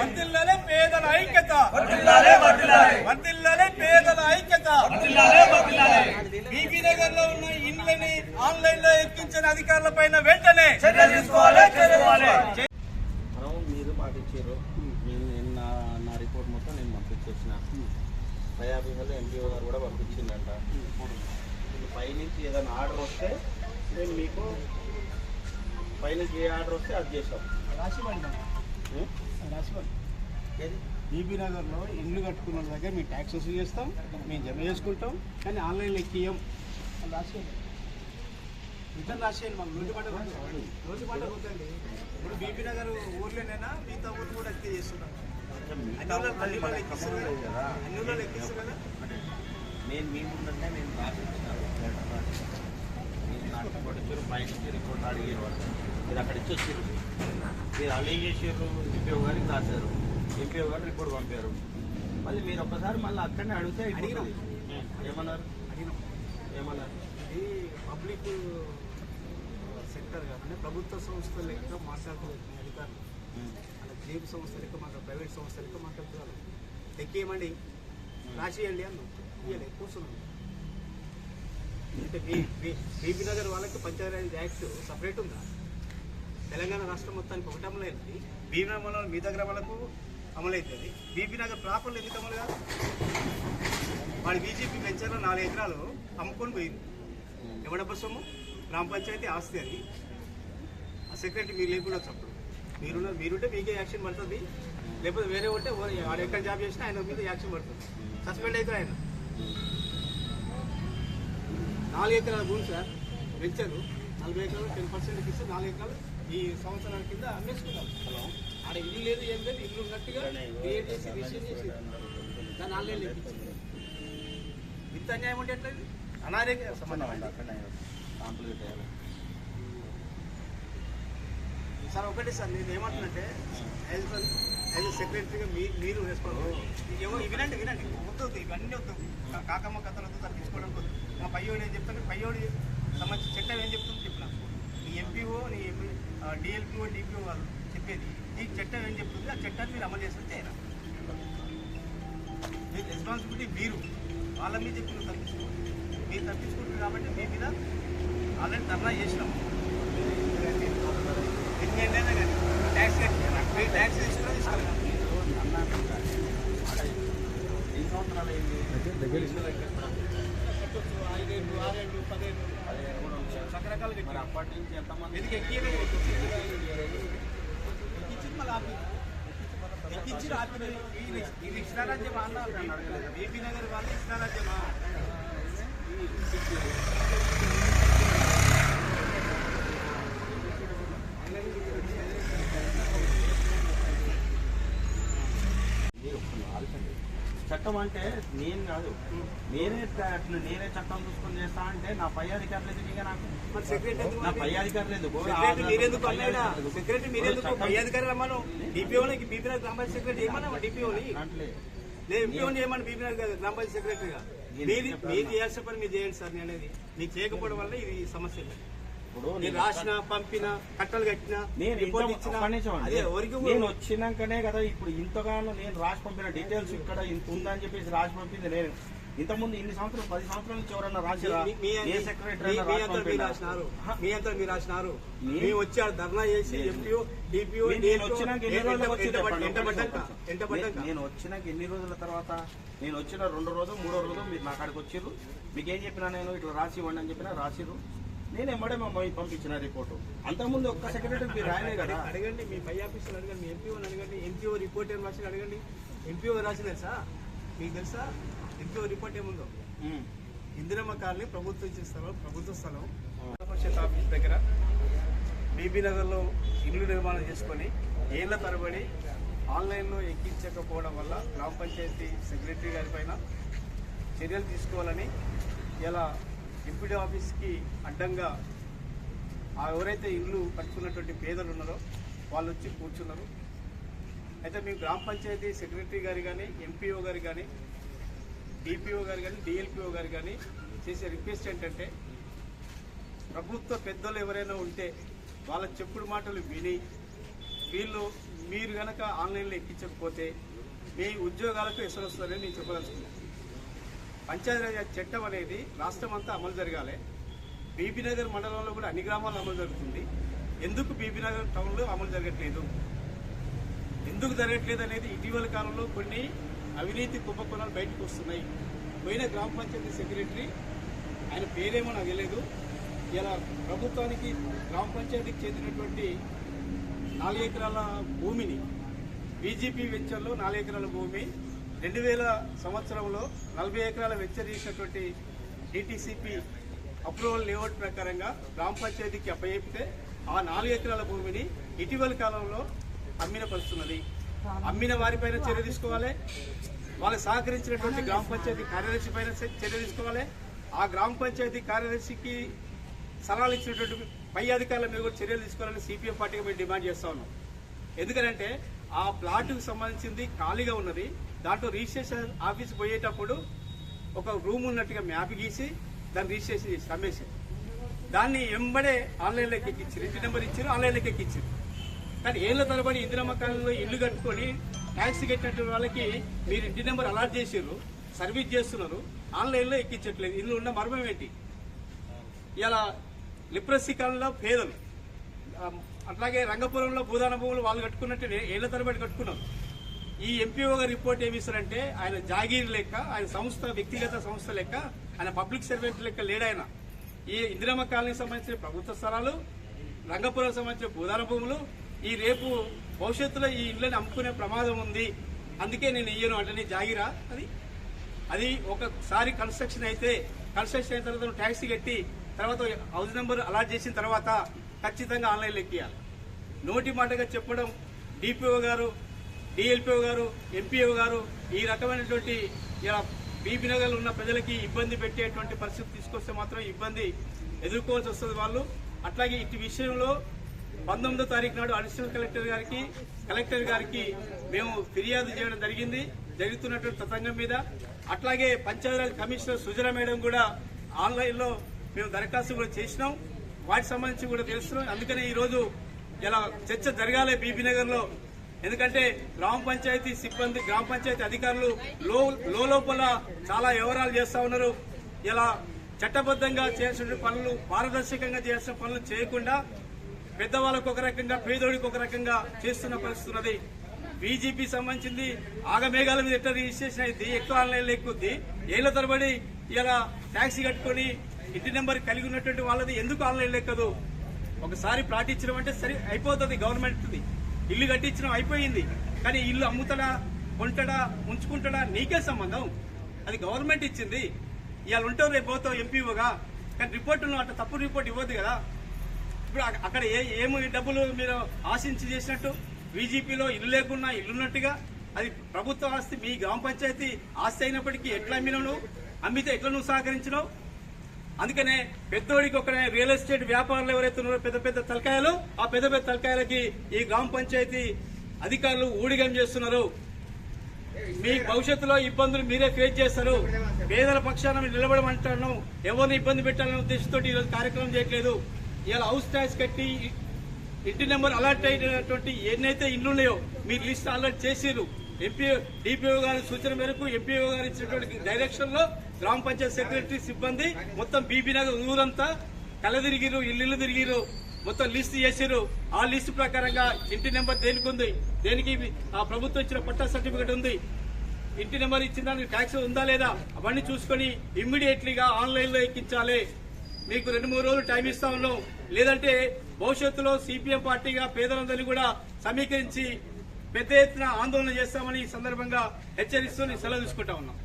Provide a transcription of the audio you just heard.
వర్ధిల్లాలి పేదల ఐక్యత. వర్ధిల్లాలి పేదల ఐక్యత. బీబీ నగర్లో ఉన్న ఇండ్లని ఆన్లైన్లో ఎక్కించిన అధికారుల పైన వెంటనే మీరు మాట ఇచ్చారు నేను నేను నా రిపోర్ట్ మొత్తం నేను పంపించేసిన. పై ఆఫీసర్లో ఎంపీఓ గారు కూడా పంపించిందంట. పైనుంచి ఏదైనా ఆర్డర్ వస్తే నేను మీకు పైనుంచి ఏ ఆర్డర్ వస్తే అది చేస్తాం. ఉం? బీబీ నగర్లో ఇండ్లు కట్టుకున్న దగ్గర మేము ట్యాక్స్ వసూలు చేస్తాం మేము జమ చేసుకుంటాం కానీ ఆన్లైన్ ఎక్కియం రిటర్న్ రాసేయండి మాకు. నోటి మాట నోటి మాట వద్దండి. ఇప్పుడు బీబీ నగర్ ఊర్లోనైనా? మిగతా ఊర్లు కూడా ఎక్కి చేస్తున్నాం. అన్ని ఎక్కిస్తారు కదా? అన్ని ఊర్లలో ఎక్కిస్తారు కదా? నేను మీ ముందంటే నేను రాసిచ్చాను. మీరు నాకు రిపోర్ట్ అడిగారు వాళ్ళు మీరు అక్కడ ఇచ్చి వచ్చారు. మీరు అలీ చేసారు ఎంపీఓ గారికి రాశారు. ఎంపీఓ గారు రిపోర్ట్ పంపారు. మళ్ళీ మీరు ఒక్కసారి మళ్ళీ అక్కడనే అడిగితే అయిపోతుంది. ఏమన్నారు? అడిగినాం. ఏమన్నారు? ఇది పబ్లిక్ సెక్టర్ కాకుండా ప్రభుత్వ సంస్థ లెక్క మాట్లాడుకోలేదు మీ అధికారులు. అలా జేబు సంస్థ లెక్క మాట్లాడు ప్రైవేట్ సంస్థ లెక్క మాట్లాడుతున్నారు ఎక్కేయమండి రాసేయండి అన్నాం. ఇయ్యలే కూర్చున్నాం. అంటే బీబీ నగర్ వాళ్ళకి పంచాయతీ యాక్ట్ సపరేట్ ఉందా? తెలంగాణ రాష్ట్రం మొత్తానికి ఒకటి అమలు అయింది బీబీ నగర్ వాళ్ళ మీ దగ్గర వాళ్ళకు అమలు అవుతుంది. నగర్ ప్రాపర్లు ఎందుకు అమలు కాదు? వాడి బీజేపీ వెంచర్లో నాలుగు ఎకరాలు అమ్ముకొని పోయింది. ఎవడబ్బ సొమ్ము? గ్రామ పంచాయతీ ఆస్తి అది. ఆ సెక్రటరీ మీరు లేకుండా అప్పుడు మీరు మీరుంటే మీకే యాక్షన్ పడుతుంది. లేకపోతే వేరే ఉంటే వాడు ఎక్కడ జాబ్ చేసినా ఆయన మీద యాక్షన్ పడుతుంది. సస్పెండ్ అవుతారు ఆయన. నాలుగు ఎకరాల భూమి సార్ వెంచరు నలభై ఎకరాలు టెన్ పర్సెంట్ ఇస్తే నాలుగు ఎకరాలు ఈ సంవత్సరాల కింద అమ్మేసుకున్నారు ఆడ ఇల్లు లేదు ఏం లేదు ఇల్లు ఉన్నట్టుగా క్రియేట్ చేసి రిజిస్టర్ చేసి దాన్ని ఆన్లైన్ ఇంత అన్యాయం అంటే ఎట్లా? అనారోగ్య సార్ ఒకటి సార్ నేను ఏమంటున్నంటే యాజ్ యాజ్ సెక్రటరీగా మీ మీరు రెస్పాన్సిబుల్ ఏమో వినండి వినండి. వద్దు ఇవన్నీ వద్దు. కాకమ్మ కథలు వద్దు సార్ తీసుకోవడం వద్దు. మా పయ్యోడు ఏం చెప్తాను పయ్యోడు సంబంధించి చట్టం ఏం చెప్తుంది చెప్పిన నీ ఎంపీఓ నీ డిఎల్పిఓ డిపిఓ వాళ్ళు చెప్పేది ఈ చట్టం ఏం చెప్తుంది? ఆ చట్టాన్ని మీరు అమలు చేస్తే చేయాలి మీ రెస్పాన్సిబిలిటీ మీరు. వాళ్ళ మీద చెప్పిన తప్పించుకోండి మీరు తప్పించుకుంటారు కాబట్టి మీ మీద ఆల్రెడీ ధర్నా చేసినాం. ఎన్నైనా కానీ ట్యాక్స్ కట్టి ట్యాక్స్ తీసుకున్నా తీసుకోవాలి ఎన్ని సంవత్సరాలు అయింది ఐదేళ్ళు ఆరేళ్ళు పదేళ్ళు పదిహేను కూడా ఉంది. రకరకాలు మరి కట్టి అప్పటి నుంచి ఎంతమంది ఎందుకు ఎక్కియలే ఎక్కించి ఆపి ఇది ఇష్టారాజ్యమా అన్నారు బీపీ నగర్ వాళ్ళు ఇష్టారాజ్యమా చట్టం అంటే నేను కాదు. నేనే అట్లా నేనే చట్టం చూసుకొని చేస్తా అంటే నా పై అధికారులు ఎందుకు ఇక నాకు. నా పై అధికారులు ఎందుకు? సెక్రటరీ మీరెందుకు పై అధికారులు. రమ్మను? బీపీ గ్రామ పంచాయతీ ఏమన్నా డిపిఓని అట్లే. లేదు ఎంపీఓని చేయమని బీపీ నగర్ గ్రామ పంచాయతీ సెక్రటరీగా మీది మీరు చేయాల్సిన పని మీరు చేయండి సార్ నేను అనేది మీకు చేయకపోవడం వల్ల ఇది సమస్య ఇప్పుడు నేను రాసిన పంపిన కట్టలు కట్టిన నేను వచ్చినాకనే కదా ఇప్పుడు ఇంతగానో నేను రాసి పంపిన డీటెయిల్స్ ఇక్కడ ఇంత ఉందని చెప్పేసి రాసి పంపింది నేను. ఇంతకుముందు ఇన్ని సంవత్సరాలు పది సంవత్సరాల నుంచి ఎవరన్నా రాసిరా ఏ సెక్రటరీ? రాసినారు. మీ అంతా మీరు రాసినారు. మేము వచ్చి ఆడ ధర్నా చేసి. ఎంపీఓ డిపిఓ నేను- వచ్చినాక ఎన్ని రోజులు నేను వచ్చినాక ఎన్ని రోజుల తర్వాత నేను వచ్చిన రెండు రోజులు మూడో రోజు మీరు నా కాడికి వచ్చిర్రు. మీకు చెప్పినా నేను ఇట్లా రాసి ఇవ్వండి అని చెప్పినా రాసిర్రు. నేను ఎమ్మడే మా పంపించిన రిపోర్టు అంతకుముందు ఒక్క సెక్రటరీ మీరు రాయలే కదా. అడగండి మీ పై ఆఫీసులు అడగండి మీ ఎంపీఓ అడగండి ఎంపీఓ రిపోర్ట్ ఏం రాసి అడగండి. ఎంపీఓ రాసి తెలుసా? మీకు తెలుసా? ఎంపీఓ రిపోర్ట్ ఏముందో. ఇందిరమ్మ కాలనీ ప్రభుత్వం ఇచ్చిన స్థలం ప్రభుత్వ స్థలం. పరిషత్ ఆఫీస్ దగ్గర బీబీ నగర్లో ఇల్లు నిర్మాణం చేసుకొని ఏళ్ళ తరబడి ఆన్లైన్లో ఎక్కించకపోవడం వల్ల గ్రామ పంచాయతీ సెక్రటరీ గారి పైన చర్యలు తీసుకోవాలని ఇలా ఎంపీడీ ఆఫీస్కి అడ్డంగా ఆ ఎవరైతే ఇల్లు కట్టుకున్నటువంటి పేదలు ఉన్నారో వాళ్ళు వచ్చి కూర్చున్నారు. అయితే మేము గ్రామ పంచాయతీ సెక్రటరీ గారు కానీ ఎంపీఓ గారు కానీ డిపిఓ గారు కానీ డిఎల్పిఓ గారు కానీ చేసే రిక్వెస్ట్ ఏంటంటే ప్రభుత్వ పెద్దలు ఎవరైనా ఉంటే వాళ్ళ చెప్పుడు మాటలు విని వీళ్ళు మీరు కనుక ఆన్లైన్లో ఎక్కించకపోతే మీ ఉద్యోగాలకు ఎసరు నేను చెప్పదలుచుకున్నాను. పంచాయతీరాజ్ చట్టం అనేది రాష్ట్రం అంతా అమలు జరగాలి. బీబీనగర్ మండలంలో కూడా అన్ని గ్రామాల్లో అమలు జరుగుతుంది. ఎందుకు బీబీనగర్ టౌన్లో అమలు జరగట్లేదు? ఎందుకు జరగట్లేదు అనేది ఇటీవల కాలంలో కొన్ని అవినీతి కుంభకోణాలు బయటకు వస్తున్నాయి. పోయిన గ్రామ పంచాయతీ సెక్రటరీ ఆయన పేరేమో నాకు తెలియదు ఇలా ప్రభుత్వానికి గ్రామ పంచాయతీకి చెందినటువంటి నాలుగు ఎకరాల భూమిని బీజేపీ వెంచర్లో నాలుగు ఎకరాల భూమి రెండు వేల సంవత్సరంలో నలభై ఎకరాల వెచ్చ చేసినటువంటి డిటిసిపి అప్రూవల్ లేఅవుట్ ప్రకారంగా గ్రామ పంచాయతీకి అప్పచెప్తే ఆ నాలుగు ఎకరాల భూమిని ఇటీవల కాలంలో అమ్మిన పరుస్తున్నది అమ్మిన వారిపైన చర్య తీసుకోవాలి. వాళ్ళు సహకరించినటువంటి గ్రామ పంచాయతీ కార్యదర్శి పైన చర్య తీసుకోవాలి. ఆ గ్రామ పంచాయతీ కార్యదర్శికి సలహాలు ఇచ్చినటువంటి పై అధికారుల మీద కూడా చర్యలు తీసుకోవాలని సిపిఎం పార్టీగా మేము డిమాండ్ చేస్తా ఉన్నాం. ఎందుకంటే ఆ ప్లాట్కు సంబంధించింది ఖాళీగా ఉన్నది. దాంట్లో రిజిస్ట్రేషన్ ఆఫీస్ పోయేటప్పుడు ఒక రూమ్ ఉన్నట్టుగా మ్యాప్ గీసి దాన్ని రిజిస్ట్రేషన్ చేసి అమ్మేసి దాన్ని ఎంబడే ఆన్లైన్లోకి ఎక్కించారు. ఇంటి నెంబర్ ఇచ్చారు ఆన్లైన్లోకి ఎక్కించారు. కానీ ఏళ్ళ తరబడి ఇందిరమ్మకాలంలో ఇల్లు కట్టుకొని ట్యాక్స్ కట్టినటువంటి వాళ్ళకి మీరు ఇంటి నెంబర్ అలాట్ చేసారు సర్వీస్ చేస్తున్నారు ఆన్లైన్లో ఎక్కించట్లేదు. ఇల్లు ఉన్న మర్మం ఏంటి? ఇలా లిప్రసీ కాలంలో పేదలు అట్లాగే రంగపురంలో భూదాన భూములు వాళ్ళు కట్టుకున్నట్టు ఏళ్ళ తరబడి కట్టుకున్నారు. ఈ ఎంపీఓ గారు రిపోర్ట్ ఏమి ఇస్తారంటే ఆయన జాగీర్ లెక్క ఆయన సంస్థ వ్యక్తిగత సంస్థ లెక్క ఆయన పబ్లిక్ సర్వెంట్ లెక్క లేడాయన ఈ ఇందిరమ్మ కాలనీకి సంబంధించిన ప్రభుత్వ స్థలాలు రంగపురం సంబంధించిన భూదాన భూములు ఈ రేపు భవిష్యత్తులో ఈ ఇళ్ళని అమ్ముకునే ప్రమాదం ఉంది. అందుకే నేను ఇయ్యను అంటే నీ జాగిరా అది? అది ఒకసారి కన్స్ట్రక్షన్ అయితే కన్స్ట్రక్షన్ అయిన తర్వాత ట్యాక్సీ కట్టి తర్వాత హౌస్ నెంబర్ అలాట్ చేసిన తర్వాత ఖచ్చితంగా ఆన్లైన్లో ఎక్కియాలి నోటి మాటగా చెప్పడం డిపిఓ గారు డిఎల్పిఓ గారు ఎంపీఓ గారు ఈ రకమైనటువంటి ఇలా బీబీ నగర్లో ఉన్న ప్రజలకి ఇబ్బంది పెట్టేటువంటి పరిస్థితి తీసుకొస్తే మాత్రం ఇబ్బంది ఎదుర్కోవాల్సి వస్తుంది వాళ్ళు. అట్లాగే ఇటు విషయంలో పంతొమ్మిదో తారీఖు నాడు అడిషనల్ కలెక్టర్ గారికి కలెక్టర్ గారికి మేము ఫిర్యాదు చేయడం జరిగింది జరుగుతున్నటువంటి తతంగం మీద. అట్లాగే పంచాయతీరాజ్ కమిషనర్ సుజన మేడం కూడా ఆన్లైన్లో మేము దరఖాస్తు కూడా చేసినాం. వాటికి సంబంధించి కూడా తెలుస్తున్నాం. అందుకనే ఈరోజు ఇలా చర్చ జరగాలి బీబీ నగర్లో. ఎందుకంటే గ్రామ పంచాయతీ సిబ్బంది గ్రామ పంచాయతీ అధికారులు లో లో లోపల చాలా వివరాలు చేస్తా ఉన్నారు. ఇలా చట్టబద్ధంగా చేసిన పనులు పారదర్శకంగా చేసిన పనులు చేయకుండా పెద్దవాళ్ళకు ఒక రకంగా పేదోడికి ఒక రకంగా చేస్తున్న పరిస్థితి ఉన్నది. బీజేపీ సంబంధించింది ఆగమేఘాల మీద ఎట్లా రిజిస్ట్రేషన్ అయింది ఎక్కువ ఆన్లైన్లో ఎక్కుద్ది ఏళ్ళ తరబడి ఇలా ట్యాక్సీ కట్టుకొని ఇంటి నెంబర్ కలిగి ఉన్నటువంటి వాళ్ళది ఎందుకు ఆన్లైన్ లెక్కదు? ఒకసారి ప్లాట్ అంటే సరి అయిపోతుంది గవర్నమెంట్ది. ఇల్లు కట్టించడం అయిపోయింది. కానీ ఇల్లు అమ్ముతాడా కొంటాడా ఉంచుకుంటాడా నీకే సంబంధం. అది గవర్నమెంట్ ఇచ్చింది. ఇవాళ ఉంటావు రేపు పోతావు ఎంపీఓగా కానీ రిపోర్ట్ అట్లా తప్పు రిపోర్ట్ ఇవ్వద్దు కదా. ఇప్పుడు అక్కడ ఏ ఏమి డబ్బులు మీరు ఆశించి చేసినట్టు? బీజేపీలో ఇల్లు లేకున్నా ఇల్లున్నట్టుగా. అది ప్రభుత్వ ఆస్తి మీ గ్రామ పంచాయతీ ఆస్తి అయినప్పటికీ ఎట్లా అమ్మినావు అమ్మితే ఎట్లా నువ్వు సహకరించినావు? అందుకనే పెద్దోడికి ఒక రియల్ ఎస్టేట్ వ్యాపారులు ఎవరైతే ఉన్నారో పెద్ద పెద్ద తలకాయలు ఆ పెద్ద పెద్ద తలకాయలకి ఈ గ్రామ పంచాయతీ అధికారులు ఊడిగం చేస్తున్నారు. మీ భవిష్యత్తులో ఇబ్బందులు మీరే ఫేస్ చేస్తారు. పేదల పక్షాన నిలబడమంటాను. ఎవరిని ఇబ్బంది పెట్టాలనే ఉద్దేశంతో ఈరోజు కార్యక్రమం చేయట్లేదు. ఇలా హౌస్ ట్యాక్స్ కట్టి ఇంటి నెంబర్ అలర్ట్ అయినటువంటి ఎన్నైతే ఇల్లున్నాయో మీరు లిస్ట్ అలర్ట్ చేసిరు ఎంపీ డిపిఓ గారి సూచన మేరకు ఎంపీఓ గారు ఇచ్చినటువంటి డైరెక్షన్లో గ్రామ పంచాయతీ సెక్రటరీ సిబ్బంది మొత్తం బీబీ నగర్ ఊరంతా కల తిరిగిరు ఇల్లు తిరిగిరు మొత్తం లిస్ట్ చేసిరు ఆ లిస్ట్ ప్రకారంగా ఇంటి నెంబర్ దేనికి ఉంది? దేనికి ఆ ప్రభుత్వం ఇచ్చిన పట్టా సర్టిఫికేట్ ఉంది. ఇంటి నెంబర్ ఇచ్చిన దానికి ట్యాక్స్ ఉందా లేదా? అవన్నీ చూసుకొని ఇమ్మీడియట్లీగా ఆన్లైన్లో ఎక్కించాలి. మీకు రెండు మూడు రోజులు టైం ఇస్తా ఉన్నాం. లేదంటే భవిష్యత్తులో సిపిఎం పార్టీగా పేదలందరినీ కూడా సమీకరించి పెద్ద ఎత్తున ఆందోళన చేస్తామని ఈ సందర్భంగా హెచ్చరిస్తూ నేను సెలవు తీసుకుంటా ఉన్నాం.